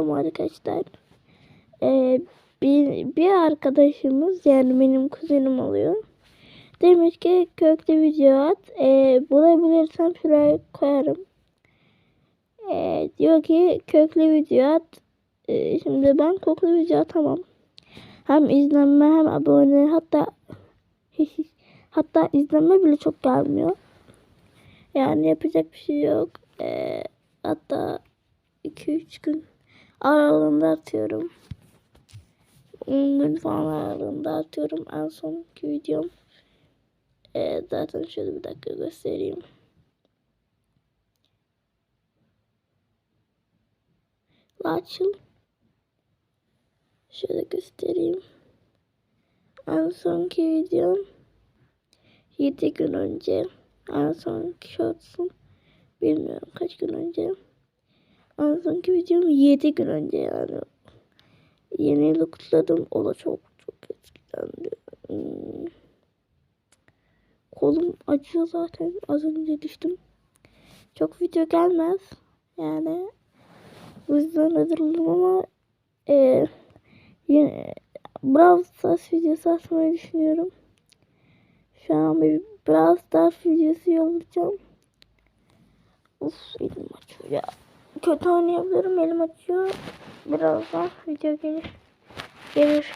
koyalım arkadaşlar. Ee, bir, bir arkadaşımız yani benim kuzenim oluyor. Demiş ki köklü video at. Ee, bulabilirsem şuraya koyarım. Ee, diyor ki köklü video at. Ee, şimdi ben köklü video atamam. Hem izlenme hem abone hatta hatta izlenme bile çok gelmiyor. Yani yapacak bir şey yok. Ee, hatta 2-3 gün aralığında atıyorum. 10 gün falan aralığında atıyorum en sonki videom. Ee, zaten şöyle bir dakika göstereyim. Açıl. Şöyle göstereyim. En sonki videom 7 gün önce. En sonki shorts'um bilmiyorum kaç gün önce. En sonki videom 7 gün önce yani. Yeni yılı. O da çok çok etkilendi. Hmm. Kolum acıyor zaten. Az önce düştüm. Çok video gelmez. Yani o yüzden hazırladım ama e, yine Brawl Stars videosu atmayı düşünüyorum. Şu an bir Brawl Stars videosu yollayacağım. Uf elim açıyor ya. Kötü oynayabilirim elim açıyor. Birazdan video gelir. Gelir.